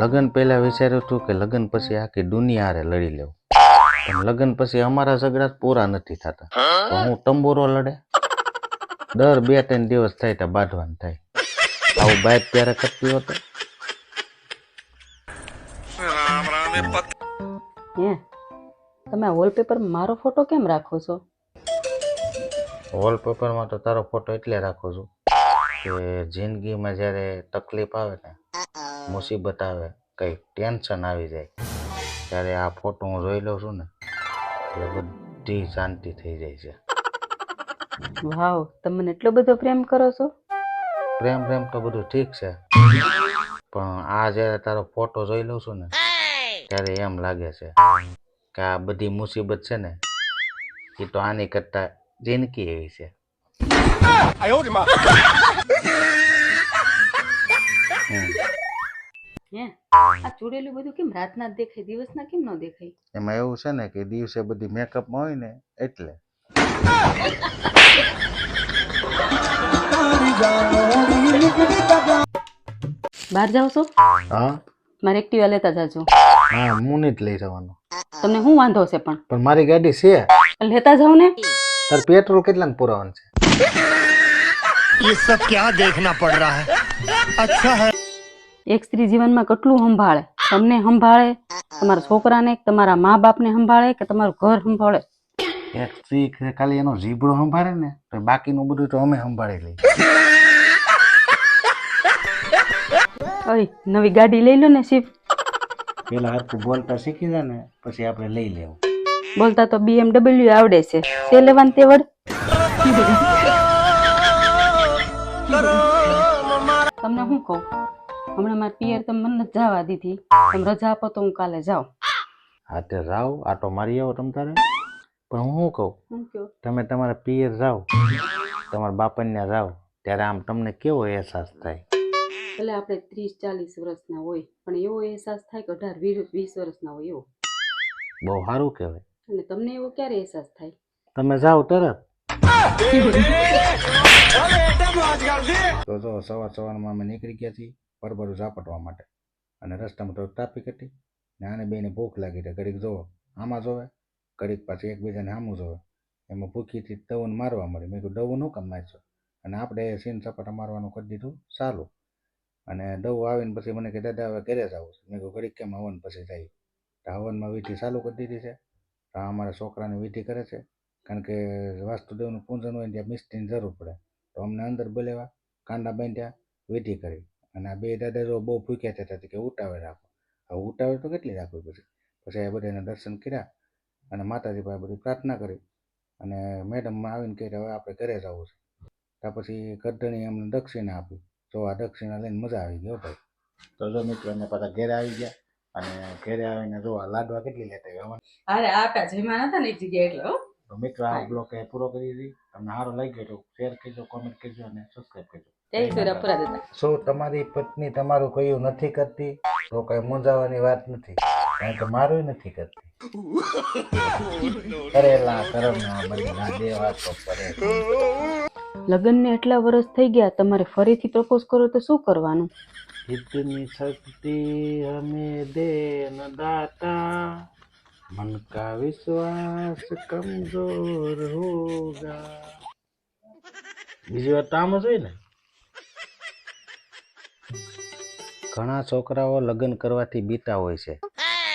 લગ્ન પહેલા વિચાર્યું હતું કે લગ્ન પછી આખી દુનિયા હારે લડી લેવું. પણ લગ્ન પછી અમારા ઝઘડા પૂરા નથી થતા. તો હું તંબુરો લડે? દર બે ત્રણ દિવસ થાય તો બાંધવાનું થાય. આવું બાઇક ત્યારે કરતી હતો? તમે વોલપેપર મારો ફોટો કેમ રાખો છો? વોલપેપરમાં તો તારો ફોટો એટલે રાખું છું કે જિંદગીમાં જ્યારે તકલીફ આવે ને મુસીબત આવે કંઈ ટેન્શન આવી જાય ત્યારે આ ફોટો હું જોઈ લઉં છું ને એટલે બધી શાંતિ થઈ જાય છે. વાવ તમે એટલો બધો પ્રેમ કરો છો? પ્રેમ પ્રેમ તો બધું ઠીક છે પણ આ જ્યારે તારો ફોટો જોઈ લઉં છું ને ત્યારે એમ લાગે છે કે આ બધી મુસીબત છે ને એ તો આની કરતા જિંદગી એવી છે. હમ. હે આ ચૂડેલું બધું કેમ રાતના જ દેખાય દિવસના કેમ ન દેખાય એમાં એવું છે ને કે દિવસે બધી મેકઅપમાં હોય ને એટલે બહાર જાઓ છો હા મારે એક્ટિવા લેતા જાજો હા હું નહીં જ લઈ જવાનો તમને શું વાંધો છે પણ પણ મારી ગાડી છે લેતા જાઓ ને તાર પેટ્રોલ કેટલાને પુરાવાનું છે ये सब क्या देखना पड़ रहा है अच्छा है એક સ્ત્રી જીવનમાં કેટલું સંભાળે તમને સંભાળે તમારા છોકરાને તમારા મા બાપને સંભાળે કે તમારું ઘર સંભાળે એક સ્ત્રી ખાલી એનો જીબડો સંભાળે ને તો બાકીનું બધું તો અમે સંભાળી લઈએ ઓય નવી ગાડી લઈ લો ને શિવ પેલા હરખું બોલતા શીખી જાય ને પછી આપણે લઈ લેવું બોલતા તો બીએમડબલ્યુ આવડે છે તે લેવાનું તે વડ તમને હું કહું હમણાં મારા પિયર તમે મને જવા દીધી તમે રજા આપો તો હું કાલે જાઉં હા તે રાવ આટો મારી આવો તમ તારે પણ હું શું કહું શું કહો તમે તમારા પિયર જાઓ તમારા બાપાને રાવ જાઓ ત્યારે આમ તમને કેવો અહેસાસ થાય એટલે આપણે ત્રીસ ચાલીસ વર્ષના હોય પણ એવો અહેસાસ થાય કે અઢાર વીસ વીસ વર્ષના હોય એવો બહુ સારું કહેવાય અને તમને એવો ક્યારે અહેસાસ થાય તમે જાઓ તરત તો જો સવાર સવારમાં અમે નીકળી ગયા છીએ પરબરું ઝાપટવા માટે. અને રસ્તામાં તો ટ્રાફિક હતી ને આને બેને ભૂખ લાગી હતી ઘડીક જોવો. આમાં જોવે, ઘડીક પાછી એકબીજાને આમું જોવે. એમાં ભૂખીથી દવન મારવા મળી. મેં કીધું દવું નું કામ નાખ્યો અને આપણે સીન સપાટા મારવાનું કરી દીધું. સારું. અને દવ આવીને પછી મને કે, દાદા, હવે ઘરે જ આવું છે. મેં કીધું, ઘડીક કેમ હવન પછી જાય તો હવનમાં વિધિ ચાલુ કરી દીધી છે. તો અમારા છોકરાની વિધિ કરે છે. કારણ કે વાસ્તુદેવનું પૂજન હોય ત્યાં મિસ્ત્રીની જરૂર પડે. તો અમને અંદર બોલેવા કાંડા બાંધ્યા, વિધિ કરી. અને આ બે દાદા બહુ ભૂખ્યા થતા હતા કે ઉતાવળ રાખો. હવે ઉતાવળ તો કેટલી રાખવી પછી પછી એ બધાને દર્શન કર્યા અને માતાજી પાસે બધી પ્રાર્થના કરી અને મેડમ આવીને કહે હવે આપણે ઘરે જવું છે. ત્યાં પછી ગરદણી અમને દક્ષિણા આપી. તો આ દક્ષિણા લઈને મજા આવી ગયો ભાઈ. તો જો મિત્રો અમે પાછા ઘરે આવી ગયા અને ઘેરે આવીને જો આ લાડવા કેટલી લેતા આવ્યા અરે આપણા જેમાં હતા ને એક જગ્યાએ એટલે તો મિત્રો આ બ્લોગ પૂરો કરી દીધી. તમને સારો લાગ્યો તો શેર કરજો કોમેન્ટ કરજો અને સબસ્ક્રાઈબ કરજો. શું તમારી પત્ની તમારું કયું નથી કરતી? તો કઈ મૂંઝાવાની વાત નથી. કારણ કે મારું નથી કરતી. કરેલા કરમના દેવા તો કરે લગ્નને એટલા વર્ષ થઈ ગયા તમારે ફરીથી પ્રપોઝ કરો તો શું કરવાનું? ઇતની શક્તિ હમે દેન દાતા. મન કા વિશ્વાસ કમજોર હોગા. બીજી વાત તો આમ જ હોય ને? ઘણા છોકરાઓ લગ્ન કરવાથી બીતા હોય છે.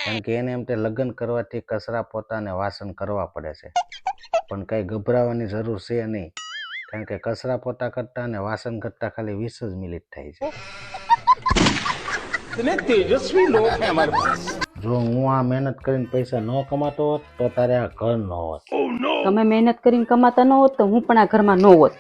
કારણ કે એને એમ તે લગ્ન કરવાથી કચરા પોતાને વાસણ કરવા પડે છે. પણ કઈ ગભરાવાની જરૂર છે નહીં. કારણ કે કચરા પોતા કરતા અને વાસણ કરતા ખાલી વીસ જ મિનિટ થાય છે. જો હું આ મહેનત કરીને પૈસા ન કમાતો હોત તો તારે આ ઘર ન હોત. તમે મહેનત કરીને કમાતા ન હોત તો હું પણ આ ઘરમાં ન હોત.